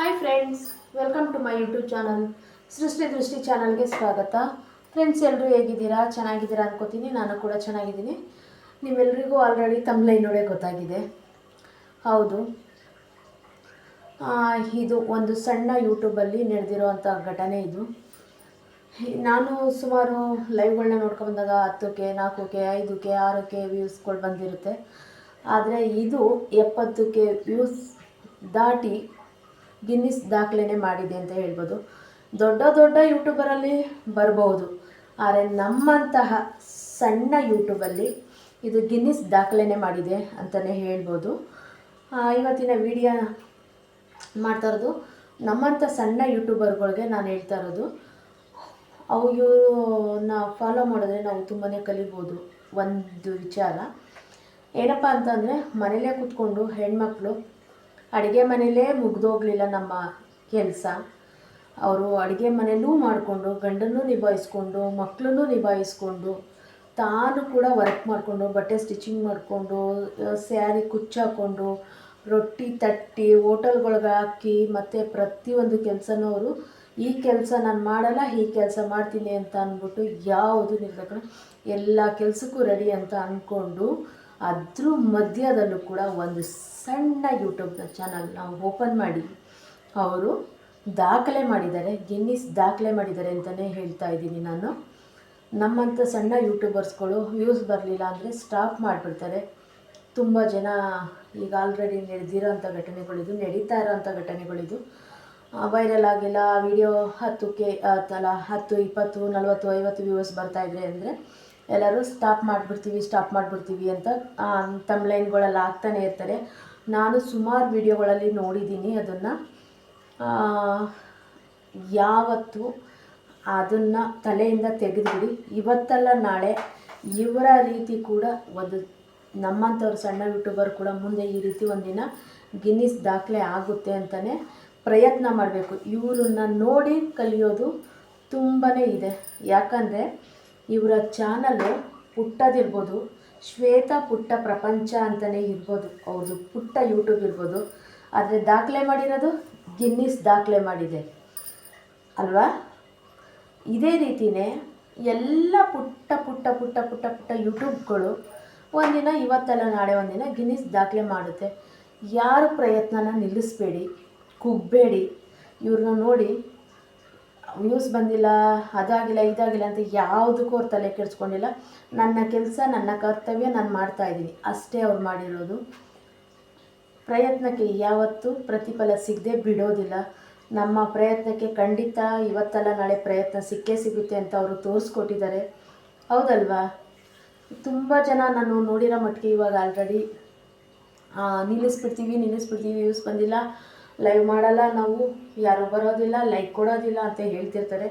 Hi friends welcome to my YouTube channel Srishti Drishti ಚಾನಲ್ಗೆ ಸ್ವಾಗತ. Friends ಎಲ್ಲರೂ ಹೇಗಿದ್ದೀರಾ? ಚೆನ್ನಾಗಿದ್ದೀರಾ ಅನ್ಕೋತೀನಿ. ನಾನು ಕೂಡ ಚೆನ್ನಾಗಿದ್ದೀನಿ. ನಿಮ್ಮೆಲ್ಲರಿಗೂ ಆಲ್ರೆಡಿ ತಮ್ಲೈನೋಡೆ ನೋಡೇ ಗೊತ್ತಾಗಿದೆ. ಹೌದು. ಇದು ಒಂದು ಸಣ್ಣ ಯೂಟ್ಯೂಬಲ್ಲಿ ನಡೆದಿರೋವಂಥ ಘಟನೆ ಇದು. ನಾನು ಸುಮಾರು ಲೈವ್ಗಳನ್ನ ನೋಡ್ಕೊಂಬಂದಾಗ ಹತ್ತಕ್ಕೆ, ನಾಲ್ಕಕ್ಕೆ, ಐದಕ್ಕೆ, ಆರಕ್ಕೆ ವ್ಯೂಸ್ಗಳು ಬಂದಿರುತ್ತೆ. ಆದರೆ ಇದು ಎಪ್ಪತ್ತಕ್ಕೆ ವ್ಯೂಸ್ ದಾಟಿ ಗಿನ್ನಿಸ್ ದಾಖಲೆನೇ ಮಾಡಿದೆ ಅಂತ ಹೇಳ್ಬೋದು. ದೊಡ್ಡ ದೊಡ್ಡ ಯೂಟ್ಯೂಬರಲ್ಲಿ ಬರ್ಬೋದು. ಆದರೆ ನಮ್ಮಂತಹ ಸಣ್ಣ ಯೂಟ್ಯೂಬಲ್ಲಿ ಇದು ಗಿನ್ನಿಸ್ ದಾಖಲೆನೇ ಮಾಡಿದೆ ಅಂತಲೇ ಹೇಳ್ಬೋದು. ಇವತ್ತಿನ ವಿಡಿಯೋ ಮಾಡ್ತಾ ಇರೋದು ನಮ್ಮಂಥ ಸಣ್ಣ ಯೂಟ್ಯೂಬರ್ಗಳಿಗೆ ನಾನು ಹೇಳ್ತಾ ಇರೋದು, ಅವು ಇವರನ್ನ ಫಾಲೋ ಮಾಡಿದ್ರೆ ನಾವು ತುಂಬಾ ಕಲಿಬೋದು ಒಂದು ವಿಚಾರ. ಏನಪ್ಪ ಅಂತಂದರೆ ಮನೇಲೇ ಕೂತ್ಕೊಂಡು ಹೆಣ್ಮಕ್ಳು ಅಡುಗೆ ಮನೇಲೇ ಮುಗ್ದೋಗ್ಲಿಲ್ಲ ನಮ್ಮ ಕೆಲಸ. ಅವರು ಅಡುಗೆ ಮನೆಯಲ್ಲೂ ಮಾಡಿಕೊಂಡು, ಗಂಡನ್ನೂ ನಿಭಾಯಿಸ್ಕೊಂಡು ಮಕ್ಕಳನ್ನೂ ನಿಭಾಯಿಸ್ಕೊಂಡು, ತಾನು ಕೂಡ ವರ್ಕ್ ಮಾಡಿಕೊಂಡು, ಬಟ್ಟೆ ಸ್ಟಿಚಿಂಗ್ ಮಾಡಿಕೊಂಡು ಸ್ಯಾರಿ ಕುಚ್ಚಾಕೊಂಡು ರೊಟ್ಟಿ ತಟ್ಟಿ, ಹೋಟೆಲ್ಗಳಿಗೆ ಹಾಕಿ ಮತ್ತು ಪ್ರತಿಯೊಂದು ಕೆಲಸನೂ ಅವರು, ಈ ಕೆಲಸ ನಾನು ಮಾಡಲ್ಲ, ಈ ಕೆಲಸ ಮಾಡ್ತೀನಿ ಅಂತ ಅಂದ್ಬಿಟ್ಟು ಯಾವುದು ನಿಲ್ಬೇಕು? ಎಲ್ಲ ಕೆಲಸಕ್ಕೂ ರೆಡಿ ಅಂತ ಅಂದ್ಕೊಂಡು ಅದ್ರ ಮಧ್ಯದಲ್ಲೂ ಕೂಡ ಒಂದು ಸಣ್ಣ ಯೂಟ್ಯೂಬ್ನ ಚಾನಲ್ ನಾವು ಓಪನ್ ಮಾಡಿ, ಅವರು ದಾಖಲೆ ಮಾಡಿದ್ದಾರೆ, ಗಿನ್ನಿಸ್ ದಾಖಲೆ ಮಾಡಿದ್ದಾರೆ ಅಂತಲೇ ಹೇಳ್ತಾ ಇದ್ದೀನಿ ನಾನು. ನಮ್ಮಂಥ ಸಣ್ಣ ಯೂಟ್ಯೂಬರ್ಸ್ಗಳು ವ್ಯೂಸ್ ಬರಲಿಲ್ಲ ಅಂದರೆ ಸ್ಟಾಪ್ ಮಾಡಿಬಿಡ್ತಾರೆ. ತುಂಬ ಜನ ಈಗ ಆಲ್ರೆಡಿ ನಡೆದಿರೋ ಅಂಥ ಘಟನೆಗಳಿದು, ನಡೀತಾ ಇರೋವಂಥ ಘಟನೆಗಳಿದು ವೈರಲ್ ಆಗಿಲ್ಲ ವಿಡಿಯೋ ಕೆ ಅಲ್ಲ ಹತ್ತು, ಇಪ್ಪತ್ತು, ನಲವತ್ತು, ಐವತ್ತು ವ್ಯೂವರ್ಸ್ ಬರ್ತಾಯಿದ್ರೆ ಅಂದರೆ ಎಲ್ಲರೂ ಸ್ಟಾಪ್ ಮಾಡಿಬಿಡ್ತೀವಿ ಸ್ಟಾಪ್ ಮಾಡಿಬಿಡ್ತೀವಿ ಅಂತ ತಮ್ಲೈನ್ಗಳಲ್ಲಿ ಆಗ್ತಾನೆ ಇರ್ತಾರೆ. ನಾನು ಸುಮಾರು ವಿಡಿಯೋಗಳಲ್ಲಿ ನೋಡಿದ್ದೀನಿ ಅದನ್ನು. ಯಾವತ್ತು ಅದನ್ನು ತಲೆಯಿಂದ ತೆಗೆದುಬಿಡಿ. ಇವತ್ತಲ್ಲ ನಾಳೆ ಇವರ ರೀತಿ ಕೂಡ ಒಂದು ನಮ್ಮಂಥವ್ರು ಸಣ್ಣ ಯೂಟ್ಯೂಬರ್ ಕೂಡ ಮುಂದೆ ಈ ರೀತಿ ಒಂದಿನ ಗಿನ್ನಿಸ್ ದಾಖಲೆ ಆಗುತ್ತೆ ಅಂತಲೇ ಪ್ರಯತ್ನ ಮಾಡಬೇಕು. ಇವರನ್ನ ನೋಡಿ ಕಲಿಯೋದು ತುಂಬಾ ಇದೆ. ಯಾಕಂದರೆ ಇವರ ಚಾನಲ್ಲು ಪುಟ್ಟದಿರ್ಬೋದು, ಶ್ವೇತಾ ಪುಟ್ಟ ಪ್ರಪಂಚ ಅಂತಲೇ ಇರ್ಬೋದು. ಅವ್ರದ್ದು ಪುಟ್ಟ ಯೂಟ್ಯೂಬ್ ಇರ್ಬೋದು. ಆದರೆ ದಾಖಲೆ ಮಾಡಿರೋದು ಗಿನ್ನಿಸ್ ದಾಖಲೆ ಮಾಡಿದೆ. ಅಲ್ವಾ? ಇದೇ ರೀತಿಯೇ ಎಲ್ಲ ಪುಟ್ಟ ಪುಟ್ಟ ಪುಟ್ಟ ಪುಟ್ಟ ಪುಟ್ಟ ಯೂಟ್ಯೂಬ್ಗಳು ಒಂದಿನ ಇವತ್ತಲ್ಲ ನಾಳೆ ಒಂದಿನ ಗಿನ್ನಿಸ್ ದಾಖಲೆ ಮಾಡುತ್ತೆ. ಯಾರು ಪ್ರಯತ್ನನ ನಿಲ್ಲಿಸ್ಬೇಡಿ, ಕುಗ್ಬೇಡಿ. ಇವ್ರನ್ನ ನೋಡಿ ವ್ಯೂಸ್ ಬಂದಿಲ್ಲ, ಅದಾಗಿಲ್ಲ, ಇದಾಗಿಲ್ಲ ಅಂತ ಯಾವುದಕ್ಕೂ ಅವ್ರು ತಲೆ ಕೆಡಿಸ್ಕೊಂಡಿಲ್ಲ. ನನ್ನ ಕೆಲಸ, ನನ್ನ ಕರ್ತವ್ಯ ನಾನು ಮಾಡ್ತಾ ಇದ್ದೀನಿ. ಅಷ್ಟೇ ಅವ್ರು ಮಾಡಿರೋದು. ಪ್ರಯತ್ನಕ್ಕೆ ಯಾವತ್ತೂ ಪ್ರತಿಫಲ ಸಿಗದೆ ಬಿಡೋದಿಲ್ಲ. ನಮ್ಮ ಪ್ರಯತ್ನಕ್ಕೆ ಖಂಡಿತ ಇವತ್ತಲ್ಲ ನಾಳೆ ಪ್ರಯತ್ನ ಸಿಕ್ಕೇ ಸಿಗುತ್ತೆ ಅಂತ ಅವರು ತೋರಿಸ್ಕೊಟ್ಟಿದ್ದಾರೆ. ಹೌದಲ್ವಾ? ತುಂಬ ಜನ ನಾನು ನೋಡಿರೋ ಮಟ್ಟಿಗೆ ಇವಾಗ ಆಲ್ರೆಡಿ ನಿಲ್ಲಿಸ್ಬಿಡ್ತೀವಿ ನಿಲ್ಲಿಸ್ಬಿಡ್ತೀವಿ ವ್ಯೂಸ್ ಬಂದಿಲ್ಲ. ಲೈವ್ ಮಾಡಲ್ಲ, ನಾವು ಯಾರೂ ಬರೋದಿಲ್ಲ ಲೈಕ್ ಕೊಡೋದಿಲ್ಲ ಅಂತ ಹೇಳ್ತಿರ್ತಾರೆ.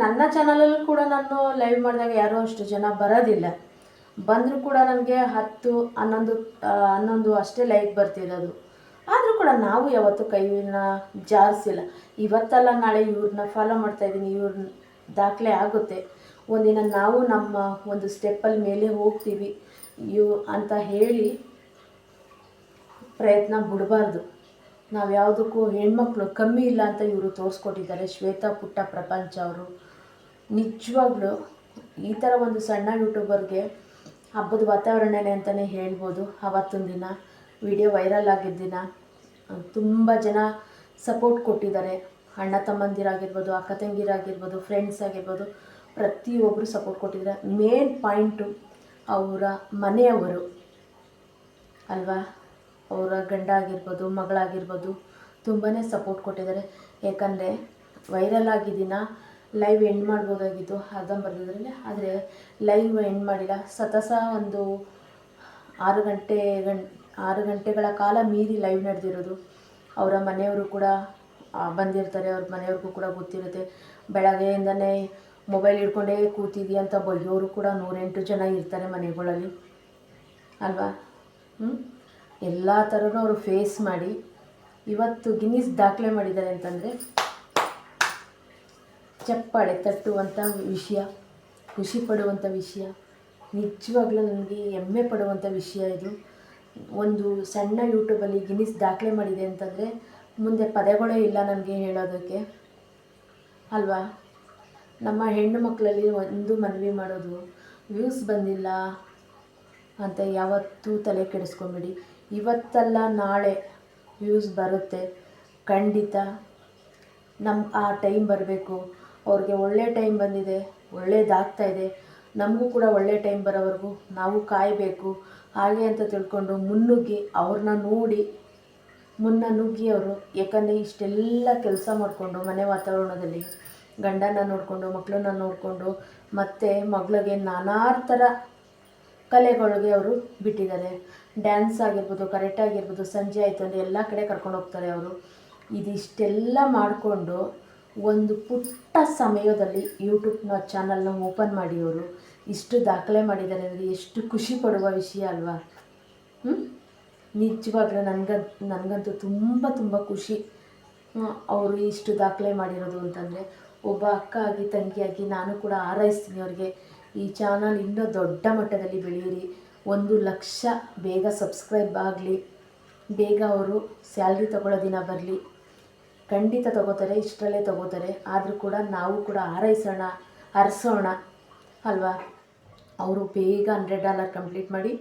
ನನ್ನ ಚಾನಲಲ್ಲೂ ಕೂಡ ನಾನು ಲೈವ್ ಮಾಡಿದಾಗ ಯಾರೂ ಅಷ್ಟು ಜನ ಬರೋದಿಲ್ಲ. ಬಂದರೂ ಕೂಡ ನನಗೆ ಹತ್ತು, ಹನ್ನೊಂದು ಹನ್ನೊಂದು ಅಷ್ಟೇ ಲೈಕ್ ಬರ್ತಿರೋದು. ಆದರೂ ಕೂಡ ನಾವು ಯಾವತ್ತೂ ಕೈನ ಜಾರಿಸಿಲ್ಲ. ಇವತ್ತಲ್ಲ ನಾಳೆ ಇವ್ರನ್ನ ಫಾಲೋ ಮಾಡ್ತಾ ಇದ್ದೀನಿ ಇವ್ರನ್ನ ದಾಖಲೆ ಆಗುತ್ತೆ. ಒಂದಿನ ನಾವು ನಮ್ಮ ಒಂದು ಸ್ಟೆಪ್ಪಲ್ಲಿ ಮೇಲೆ ಹೋಗ್ತೀವಿ. ಇವು ಅಂತ ಹೇಳಿ ಪ್ರಯತ್ನ ಬಿಡಬಾರ್ದು. ನಾವು ಯಾವುದಕ್ಕೂ ಹೆಣ್ಮಕ್ಳು ಕಮ್ಮಿ ಇಲ್ಲ ಅಂತ ಇವರು ತೋರಿಸ್ಕೊಟ್ಟಿದ್ದಾರೆ. ಶ್ವೇತಾ ಪುಟ್ಟ ಪ್ರಪಂಚ ಅವರು. ನಿಜವಾಗ್ಲೂ ಈ ಥರ ಒಂದು ಸಣ್ಣ ಯೂಟ್ಯೂಬರ್ಗೆ ಹಬ್ಬದ ವಾತಾವರಣನೇ ಅಂತಲೇ ಹೇಳ್ಬೋದು. ಅವತ್ತೊಂದು ದಿನ ವಿಡಿಯೋ ವೈರಲ್ ಆಗಿದ್ದ ದಿನ ತುಂಬ ಜನ ಸಪೋರ್ಟ್ ಕೊಟ್ಟಿದ್ದಾರೆ. ಅಣ್ಣ ತಮ್ಮಂದಿರಾಗಿರ್ಬೋದು, ಅಕ್ಕ ತಂಗಿರಾಗಿರ್ಬೋದು, ಫ್ರೆಂಡ್ಸ್ ಆಗಿರ್ಬೋದು ಪ್ರತಿಯೊಬ್ಬರು ಸಪೋರ್ಟ್ ಕೊಟ್ಟಿದ್ದಾರೆ. ಮೇನ್ ಪಾಯಿಂಟು ಅವರ ಮನೆಯವರು. ಅಲ್ವಾ? ಅವರ ಗಂಡ ಆಗಿರ್ಬೋದು ಮಗಳಾಗಿರ್ಬೋದು ತುಂಬಾ ಸಪೋರ್ಟ್ ಕೊಟ್ಟಿದ್ದಾರೆ. ಏಕೆಂದರೆ ವೈರಲ್ ಆಗಿದ್ದಿನ ಲೈವ್ ಎಂಡ್ ಮಾಡ್ಬೋದಾಗಿತ್ತು ಅರ್ಧಂಬರ್ಧದ್ರಲ್ಲಿ ಆದರೆ ಲೈವ್ ಎಂಡ್ ಮಾಡಿಲ್ಲ. ಸತಸ ಒಂದು ಆರು ಗಂಟೆ ಗಂ, ಆರು ಗಂಟೆಗಳ ಕಾಲ ಮೀರಿ ಲೈವ್ ನಡೆದಿರೋದು. ಅವರ ಮನೆಯವರು ಕೂಡ ಬಂದಿರ್ತಾರೆ. ಅವ್ರ ಮನೆಯವ್ರಿಗೂ ಕೂಡ ಗೊತ್ತಿರುತ್ತೆ. ಬೆಳಗ್ಗೆಯಿಂದನೇ ಮೊಬೈಲ್ ಹಿಡ್ಕೊಂಡೇ ಕೂತಿದ್ವಿ ಅಂತ ಬೈಯೋರು ಕೂಡ ನೂರೆಂಟು ಜನ ಇರ್ತಾರೆ ಮನೆಗಳಲ್ಲಿ. ಅಲ್ವಾ? ಹ್ಞೂ ಎಲ್ಲ ಥರನೂ ಅವರು ಫೇಸ್ ಮಾಡಿ, ಇವತ್ತು ಗಿನ್ನಿಸ್ ದಾಖಲೆ ಮಾಡಿದ್ದಾರೆ ಅಂತಂದರೆ, ಚಪ್ಪಾಳೆ ತಟ್ಟುವಂಥ ವಿಷಯ, ಖುಷಿ ಪಡುವಂಥ ವಿಷಯ, ನಿಜವಾಗ್ಲೂ ನನಗೆ ಹೆಮ್ಮೆ ಪಡುವಂಥ ವಿಷಯ ಇದು. ಒಂದು ಸಣ್ಣ ಯೂಟ್ಯೂಬಲ್ಲಿ ಗಿನ್ನಿಸ್ ದಾಖಲೆ ಮಾಡಿದೆ ಅಂತಂದರೆ, ಮುಂದೆ ಪದಗಳೇ ಇಲ್ಲ ನನಗೆ ಹೇಳೋದಕ್ಕೆ. ಅಲ್ವಾ? ನಮ್ಮ ಹೆಣ್ಣು ಮಕ್ಕಳಲ್ಲಿ ಒಂದು ಮನವಿ ಮಾಡೋದು ವ್ಯೂಸ್ ಬಂದಿಲ್ಲ ಅಂತ ಯಾವತ್ತೂ ತಲೆ ಕೆಡಿಸ್ಕೊಂಬಿಡಿ. ಇವತ್ತಲ್ಲ ನಾಳೆ ವ್ಯೂಸ್ ಬರುತ್ತೆ. ಖಂಡಿತ ನಮ್ಮ ಆ ಟೈಮ್ ಬರಬೇಕು. ಅವ್ರಿಗೆ ಒಳ್ಳೆ ಟೈಮ್ ಬಂದಿದೆ, ಒಳ್ಳೇದಾಗ್ತಾ ಇದೆ. ನಮಗೂ ಕೂಡ ಒಳ್ಳೆ ಟೈಮ್ ಬರೋವರೆಗೂ ನಾವು ಕಾಯಬೇಕು. ಹಾಗೆ ಅಂತ ತಿಳ್ಕೊಂಡು ಮುನ್ನುಗ್ಗಿ ಅವ್ರನ್ನ ನೋಡಿ, ಮುನ್ನ ನುಗ್ಗಿ ಅವರು. ಯಾಕಂದರೆ ಇಷ್ಟೆಲ್ಲ ಕೆಲಸ ಮಾಡಿಕೊಂಡು ಮನೆ ವಾತಾವರಣದಲ್ಲಿ ಗಂಡನ ನೋಡಿಕೊಂಡು ಮಕ್ಕಳನ್ನ ನೋಡಿಕೊಂಡು, ಮತ್ತು ಮಗಳಿಗೆ ನಾನಾ ಥರ ಕಲೆಗಳಿಗೆ ಅವರು ಬಿಟ್ಟಿದ್ದಾರೆ. ಡ್ಯಾನ್ಸ್ ಆಗಿರ್ಬೋದು ಕರೆಕ್ಟ್ ಆಗಿರ್ಬೋದು, ಸಂಜೆ ಆಯಿತು ಅಂದರೆ ಎಲ್ಲ ಕಡೆ ಕರ್ಕೊಂಡು ಹೋಗ್ತಾರೆ ಅವರು. ಇದಿಷ್ಟೆಲ್ಲ ಮಾಡಿಕೊಂಡು ಒಂದು ಪುಟ್ಟ ಸಮಯದಲ್ಲಿ ಯೂಟ್ಯೂಬ್ನ ಚಾನಲ್ನ ಓಪನ್ ಮಾಡಿ ಅವರು. ಇಷ್ಟು ದಾಖಲೆ ಮಾಡಿದ್ದಾರೆ ಅಂದರೆ ಎಷ್ಟು ಖುಷಿ ಪಡುವ ವಿಷಯ ಅಲ್ವಾ? ಹ್ಞೂ ನಿಜವಾಗ್ಲೂ ನನಗಂತ ನನಗಂತೂ ತುಂಬ ತುಂಬ ಖುಷಿ. ಅವರು ಇಷ್ಟು ದಾಖಲೆ ಮಾಡಿರೋದು ಅಂತಂದರೆ, ಒಬ್ಬ ಅಕ್ಕ ಆಗಿ ತಂಗಿಯಾಗಿ ನಾನು ಕೂಡ ಹಾರೈಸ್ತೀನಿ ಅವ್ರಿಗೆ. ಈ ಚಾನಲ್ ಇನ್ನೂ ದೊಡ್ಡ ಮಟ್ಟದಲ್ಲಿ ಬೆಳೆಯಿರಿ. ಒಂದು ಲಕ್ಷ ಬೇಗ ಸಬ್ಸ್ಕ್ರೈಬ್ ಆಗಲಿ. ಬೇಗ ಅವರು ಸ್ಯಾಲ್ರಿ ತಗೊಳ್ಳೋ ದಿನ ಬರಲಿ. ಖಂಡಿತ ತಗೋತಾರೆ, ಇಷ್ಟರಲ್ಲೇ ತಗೋತಾರೆ. ಆದರೂ ಕೂಡ ನಾವು ಕೂಡ ಹಾರೈಸೋಣ, ಹರಿಸೋಣ, ಅಲ್ವಾ? ಅವರು ಬೇಗ ಹಂಡ್ರೆಡ್ ಡಾಲರ್ ಕಂಪ್ಲೀಟ್ ಮಾಡಿ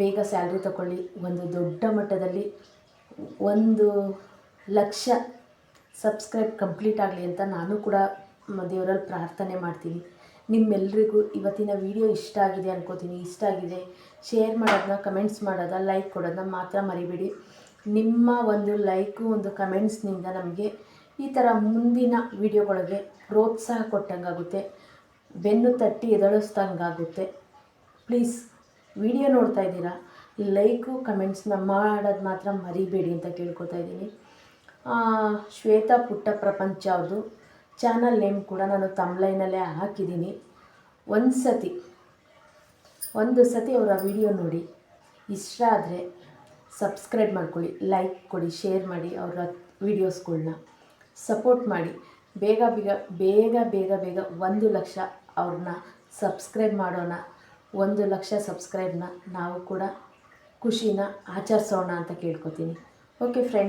ಬೇಗ ಸ್ಯಾಲ್ರಿ ತಗೊಳ್ಳಿ. ಒಂದು ದೊಡ್ಡ ಮಟ್ಟದಲ್ಲಿ ಒಂದು ಲಕ್ಷ ಸಬ್ಸ್ಕ್ರೈಬ್ ಕಂಪ್ಲೀಟ್ ಆಗಲಿ ಅಂತ ನಾನು ಕೂಡ ದೇವರಲ್ಲಿ ಪ್ರಾರ್ಥನೆ ಮಾಡ್ತೀನಿ. ನಿಮ್ಮೆಲ್ರಿಗೂ ಇವತ್ತಿನ ವಿಡಿಯೋ ಇಷ್ಟ ಆಗಿದೆ ಅನ್ಕೋತೀನಿ, ಇಷ್ಟ ಆಗಿದೆ. ಶೇರ್ ಮಾಡೋದನ್ನ ಕಮೆಂಟ್ಸ್ ಮಾಡೋದ ಲೈಕ್ ಕೊಡೋದನ್ನ ಮಾತ್ರ ಮರಿಬೇಡಿ. ನಿಮ್ಮ ಒಂದು ಲೈಕು ಒಂದು ಕಮೆಂಟ್ಸ್ನಿಂದ ನಮಗೆ ಈ ಥರ ಮುಂದಿನ ವಿಡಿಯೋಗಳಿಗೆ ಪ್ರೋತ್ಸಾಹ ಕೊಟ್ಟಂಗಾಗುತ್ತೆ. ಬೆನ್ನು ತಟ್ಟಿ ಎದಳಿಸ್ದಂಗಾಗುತ್ತೆ ಪ್ಲೀಸ್ ವಿಡಿಯೋ ನೋಡ್ತಾ ಇದ್ದೀರಾ? ಲೈಕು ಕಮೆಂಟ್ಸ್ನ ಮಾಡೋದು ಮಾತ್ರ ಮರಿಬೇಡಿ ಅಂತ ಕೇಳ್ಕೊತಾ ಇದ್ದೀನಿ. ಶ್ವೇತಾ ಪುಟ್ಟ ಪ್ರಪಂಚ ಅವ್ರದ್ದು ಚಾನಲ್ ನೇಮ್ ಕೂಡ ನಾನು ತಮ್ಲೈನಲ್ಲೇ ಹಾಕಿದ್ದೀನಿ. ಒಂದು ಸತಿ ಒಂದು ಸತಿ ಅವರ ವಿಡಿಯೋ ನೋಡಿ. ಇಷ್ಟ ಆದರೆ ಸಬ್ಸ್ಕ್ರೈಬ್ ಮಾಡ್ಕೊಳ್ಳಿ, ಲೈಕ್ ಕೊಡಿ, ಶೇರ್ ಮಾಡಿ ಅವರ ವೀಡಿಯೋಸ್ಗಳ್ನ ಸಪೋರ್ಟ್ ಮಾಡಿ. ಬೇಗ ಬೇಗ ಬೇಗ ಬೇಗ ಬೇಗ ಒಂದು ಲಕ್ಷ ಅವ್ರನ್ನ ಸಬ್ಸ್ಕ್ರೈಬ್ ಮಾಡೋಣ. ಒಂದು ಲಕ್ಷ ಸಬ್ಸ್ಕ್ರೈಬ್ನ ನಾವು ಕೂಡ ಖುಷಿನ ಆಚರಿಸೋಣ ಅಂತ ಕೇಳ್ಕೊತೀನಿ. Okay friend.